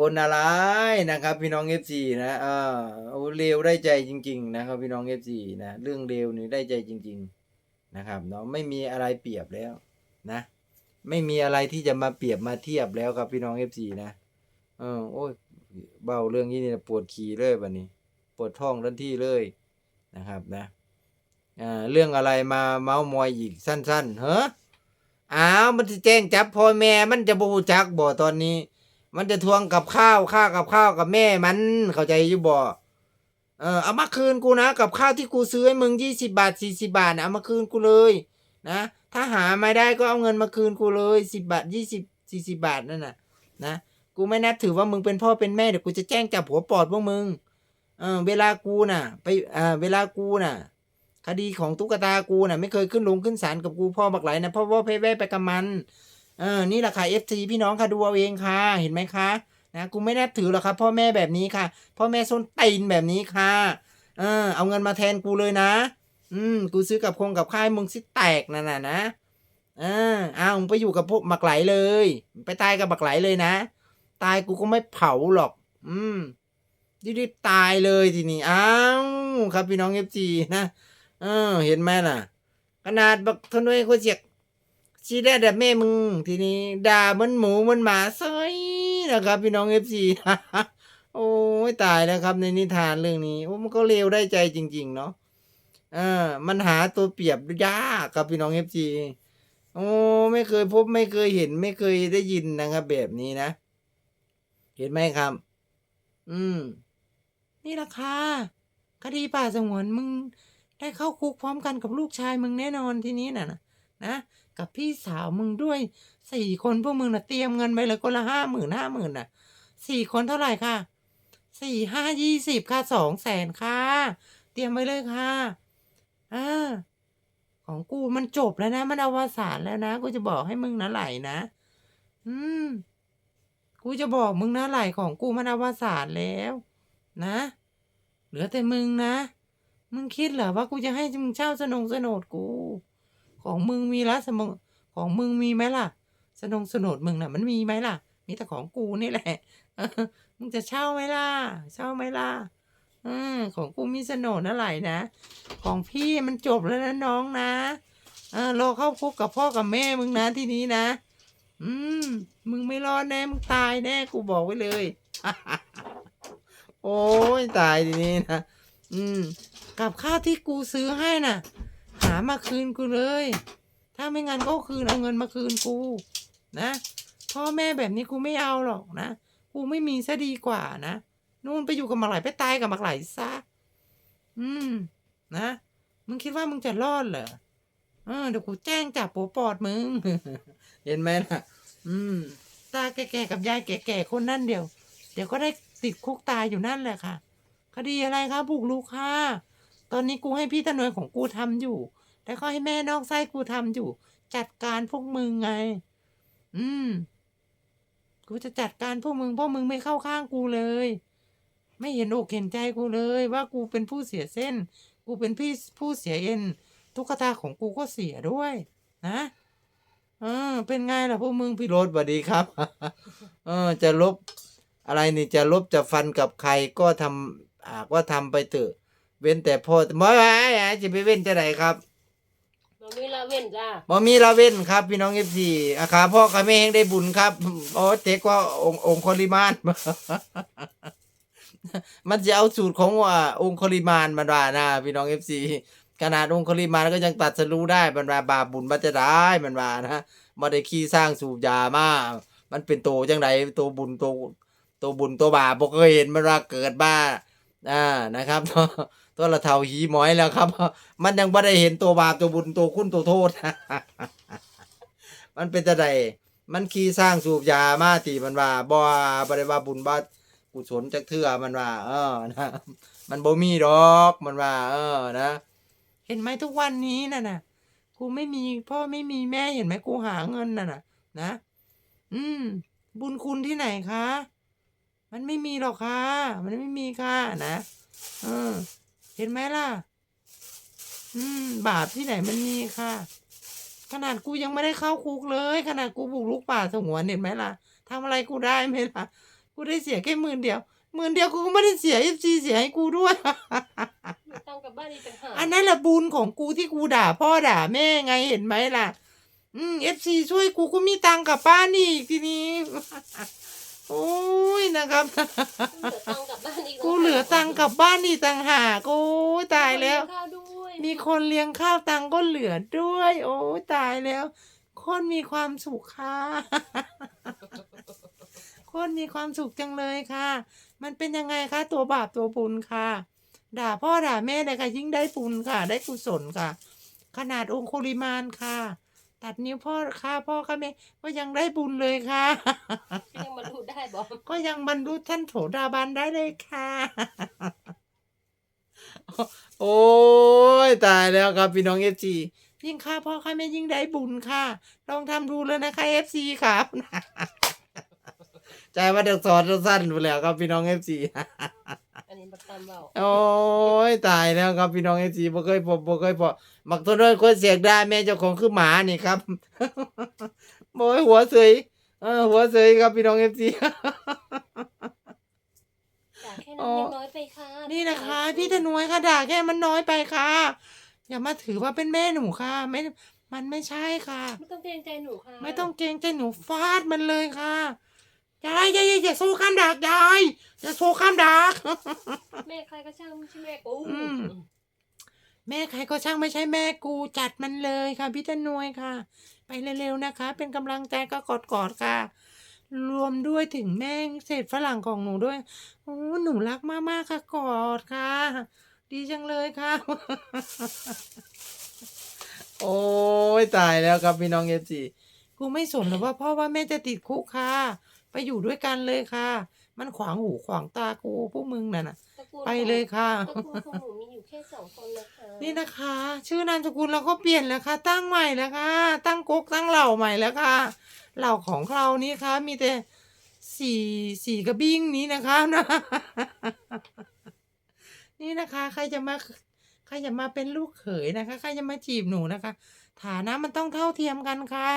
คนอะไรนะครับ พี่น้องเอฟซีนะเออโอ้เลวได้ใจจริง ๆ นะครับ พี่น้องเอฟซีนะเรื่องเลวนี่ได้ใจจริง ๆ นะครับเนาะไม่มีอะไรเปรียบแล้วนะ ไม่มีอะไรที่จะมาเปรียบมาเทียบแล้วครับพี่น้องเอฟซีนะเออโอ้ยเบาเรื่องนี้เนี่ยปวดขี่เลยบัดนี้ ปวดท้องทันทีเลยนะครับนะอ่าเรื่องอะไรมาเมาส์มอยอีกสั้นๆเฮ้ออ้าวมันจะแจ้งจับพ่อแม่มันจะบูจักบ่ตอนนี้ มันจะทวงกับข้าวค่ากับข้าวกับแม่มัน เข้าใจอยู่บ่เออเอามาคืนกูนะ กับข้าวที่กูซื้อให้มึงยี่สิบาทสี่สิบาทนะเอามาคืนกูเลยนะ ถ้าหาไม่ได้ก็เอาเงินมาคืนกูเลยสิบบาทยี่สิบสี่สิบาทนั่นน่ะนะกูไม่นับถือว่ามึงเป็นพ่อเป็นแม่เดี๋ยวกูจะแจ้งจับหัวปอดพวกมึงเออเวลากูน่ะ ไปเออเวลากูน่ะ คดีของตุ๊กตากูน่ะ ไม่เคยขึ้นลงขึ้นศาลกับกูพ่อบักไหลนะเพราะว่าเพ่แว่ไปกับมัน เออนี่แหละค่ะ FC พี่น้องค่ะดูเอาเองค่ะ เห็นไหมคะนะกูไม่นับถือหรอกครับพ่อแม่แบบนี้ค่ะ พ่อแม่ส้นตีนแบบนี้ค่ะ เออ เอาเงินมาแทนกูเลยนะ อืม กูซื้อกับคงกับค่ายมึงสิแตกนั่นน่ะนะเออเอามึงไปอยู่กับพวกบักไหลเลย ไปตายกับบักไหลเลยนะ ตายกูก็ไม่เผาหรอก อืมรีบตายเลยทีนี้อ้าวครับพี่น้อง FC นะ เออ เห็นไหมล่ะ ขนาดบักทนด้วยคนเสียก ชีได้แต่แม่มึงทีนี้ด่าเหมันหมูเหมันหมาซอยนะครับ พี่น้องเอฟซีโอ้ยตายแล้วครับในนิทานเรื่องนี้โอ้มันก็เลวได้ใจจริง ๆ เนาะเออ มันหาตัวเปรียบยากครับพี่น้องเอฟซีโอ้ไม่เคยพบไม่เคยเห็น ไม่เคยได้ยินนะครับ แบบนี้นะ เห็นไหมครับ อืม นี่ราคาคดีป่าสงวนมึง ได้เข้าคุกพร้อมกันกับลูกชายมึงแน่นอนทีนี้น่ะนะ นะกับพี่สาวมึงด้วยสี่คนพวกมึงน่ะเตรียมเงินไปเลยคนละห้าหมื่นห้าหมื่นน่ะสี่คนเท่าไหร่ค่ะสี่ห้ายี่สิบค่ะสองแสนค่ะ เตรียมไว้เลยค่ะอ่าของกูมันจบแล้วนะ มันอวสานแล้วนะกูจะบอกให้มึงนะไหลนะ อืมกูจะบอกมึงนะไหลของกูมันอวสานแล้ว นะ เหลือแต่มึงนะ มึงคิดเหรอว่ากูจะให้มึงเช่าสนงสนดกู ของมึงมีละสมงของมึงมีไหมล่ะ สนงสนดมึงน่ะ มันมีไหมล่ะ มีแต่ของกูนี่แหละมึงจะเช่าไหมล่ะ เช่าไหมล่ะอของกูมีสนดอะไรนะ ของพี่มันจบแล้วนะน้องนะเออรอเข้าคุกกับพ่อกับแม่มึงนะที่นี้นะ อืม มึงไม่รอดแน่มึงตายแน่กูบอกไว้เลย โอ้ยตายทีนี้นะ อืม กับข้าวที่กูซื้อให้น่ะามาคืนกูเลย ถ้าไม่งั้นก็คืนเอาเงินมาคืนกู นะพ่อแม่แบบนี้กูไม่เอาหรอกนะ กูไม่มีซะดีกว่านะนู่นไปอยู่กับมาไหลไปตายกับมาไหลซะ อืม นะ มึงคิดว่ามึงจะรอดเหรอเออเดี๋ยวกูแจ้งจับปัวปอดมึง เห็นไหมล่ะ อืม ตาแก่ๆกับยายแก่ๆคนนั่นเดียว เดี๋ยวก็ได้ติดคุกตายอยู่นั่นแหละค่ะ คดีอะไรคะบุกลุกค่ะ ตอนนี้กูให้พี่ตนวยของกูทำอยู่ แล้วก็ให้แม่นอกไส้กูทำอยู่ จัดการพวกมึงไง อืม กูจะจัดการพวกมึงเพราะมึงไม่เข้าข้างกูเลย ไม่เห็นอกเห็นใจกูเลย ว่ากูเป็นผู้เสียเส้น กูเป็นพี่ผู้เสียเอ็นทุกตาของกูก็เสียด้วย นะเออเป็นไงล่ะพวกมึงพี่โรถสวัสดีครับ เออ จะลบอะไรนี่จะลบจะฟันกับใครก็ทำอ่าก็ทำไปเถอะ เว้นแต่พ่อมอไอ้จะไปเว้นจะไหนครับ บ่มีละเว้นจ้าบ่มีละเว้นครับพี่น้องเอฟซีอาขาพ่อขาแม่เฮงได้บุญครับโอ้เจ๊กว่าองค์องค์คลิมาน มันจะเอาสูตรของว่าองค์คลิมานมาว่านะพี่น้องเอฟซีขนาดองค์คลิมานก็ยังตัดสรู้ได้มันว่าบาปบุญมันจะได้มันว่านะมาได้ขี้สร้างสูบยามามันเป็นโตจังไดโตบุญโตโตบุญโตบาปบ่เคยเห็นมันว่าเกิดบ้า อ่านะครับตัวละเท่าหีหมอยแล้วครับ มันยังไม่ได้เห็นตัวบาปตัวบุญตัวคุณตัวโทษ มันเป็นจะไดมันขี้สร้างสูบยามาตีมันว่าบ่บ่ได้ว่าบุญบ่กุศลจักเทื่อมันว่า เออนะมันบ่มีดอกมันว่า เออนะ เห็นไหมทุกวันนี้น่ะนะกูไม่มีพ่อไม่มีแม่เห็นไหมกูหาเงินน่ะนะนะ อืม บุญคุณที่ไหนคะ มันไม่มีหรอกค่ะ มันไม่มีค่ะนะเออ เห็นไหมล่ะ อืม บาปที่ไหนมันมีค่ะ ขนาดกูยังไม่ได้เข้าคุกเลย ขนาดกูบุกลุกป่าสงวนเห็นไหมล่ะทำอะไรกูได้ไหมล่ะกูกูได้เสียแค่หมื่นเดียวหมื่นเดียวกูก็ไม่ได้เสียเอฟซีเสียให้กูด้วยหนูตังค์กลับบ้านอีกต่างหากอันนั้นแหละบุญของกูที่กูด่าพ่อด่าแม่ไงเห็นไหมล่ะ อืมเอฟซีช่วยกูก็มีตังค์กลับบ้านอีกทีนี้ โอ้ยนะครับ กูเหลือตังค์กลับบ้านอีกต่างหากกูเหลือตังค์กลับบ้านอีกต่างหากโอ้ยตายแล้วข้าวด้วยมีคนเลี้ยงข้าวตังค์ก็เหลือด้วย โอ้ยตายแล้ว คนมีความสุขค่ะ คนมีความสุขจังเลยค่ะ มันเป็นยังไงคะตัวบาปตัวบุญค่ะ ด่าพ่อด่าแม่เลยค่ะยิ่งได้บุญค่ะ ได้กุศลค่ะ ขนาดองคุลิมานค่ะ ตัดนิ้วพ่อค่ะพ่อค่ะแม่ก็ยังได้บุญเลยค่ะ ยังมาดูได้บอกก็ยังบรรลุท่านโถดาบันได้เลยค่ะ โอ้ยตายแล้วครับพี่น้องเอฟซียิ่งค่าพ่อค่าแม่ยิ่งได้บุญค่ะ ลองทำดูเลยนะคะเอฟซีครับใจว่าเด็กสอนสั้นไปแล้วครับพี่น้องเอฟซี อันนี้ประตามเบาโอ้ยตายแล้วครับพี่น้องเอฟซีบ่เคยพบบ่เคยพอมักตัวน้อยคนเสียงได้แม่เจ้าของคือหมานี่ครับ โอ้ยหัวเสยเออหัวเสยครับพี่น้องเอฟซีด่าแค่นั้นยังน้อยไปค่ะนี่นะคะ พี่ธนวยค่ะด่าแค่มันน้อยไปค่ะ อย่ามาถือว่าเป็นแม่หนูค่ะไม่มันไม่ใช่ค่ะ ไม่ต้องเกรงใจหนูค่ะไม่ต้องเกรงใจหนูฟาดมันเลยค่ะ ยายยายยายอย่าโซ่ข้ามดักยายอย่าโซ่ข้ามดัก แม่ใครก็ช่างไม่ใช่แม่กูอืม แม่ใครก็ช่างไม่ใช่แม่กูจัดมันเลยค่ะพี่ธนวยค่ะ ไปเร็วๆนะคะ เป็นกำลังใจก็กอดๆค่ะ รวมด้วยถึงแม่เศษฝรั่งของหนูด้วยโอ้หนูรักมากๆค่ะกอดค่ะ ดีจังเลยค่ะ โอ้ยตายแล้วครับพี่น้องเอฟซีกูไม่สนหรอกว่าพ่อว่าแม่จะติดคุกค่ะ ไปอยู่ด้วยกันเลยค่ะ มันขวางหูขวางตากูพวกมึงน่ะนะตระกูลไปเลยค่ะ ตระกูลของหนูมีอยู่แค่สองคนนะคะนี่นะคะ ชื่อนามสกุลเราก็เปลี่ยนแล้วค่ะ ตั้งใหม่แล้วค่ะ ตั้งก๊กตั้งเหล่าใหม่แล้วค่ะ เหล่าของเรานี่ค่ะ มีแต่สี่สี่กระบิ้งนี้นะคะนะนี่นะคะ ใครจะมาใครจะมาเป็นลูกเขยนะคะ ใครจะมาจีบหนูนะคะ ฐานะมันต้องเท่าเทียมกันค่ะ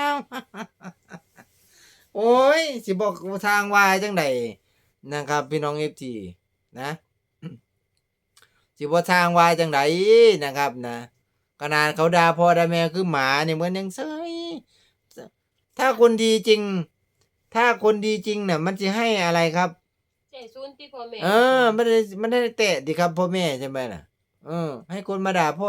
โอ้ย สิบอกทางวายจังใดนะครับ พี่น้องเอฟทีนะสิบ่ทางวายจังไดนะครับนะขนาดเขาด่าพ่อด่าแม่คือหมาเนี่ยเหมือนยังเซยถ้าคนดีจริง ถ้าคนดีจริงเนี่ยมันจะให้อะไรครับเจซุนที่พ่อแม่เออมันได้มันได้เตะดิครับพ่อแม่ใช่ไหมล่ะเออ ให้คนมาด่าพ่อ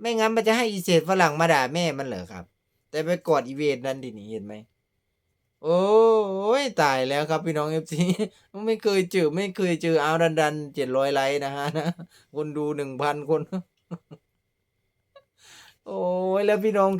ไม่งั้นมันจะให้อีเศษฝรั่งมาด่าแม่มันเหรอครับ แต่ไปกอดอีเวนนั่นดินี่เห็นไหม โอ้ยตายแล้วครับพี่น้องเอฟซีไม่เคยเจอไม่เคยเจอเอาดันดันเจ็ดร้อยไลค์นะฮะนะคนดูหนึ่งพันคน โอ้ยแล้วพี่น้อง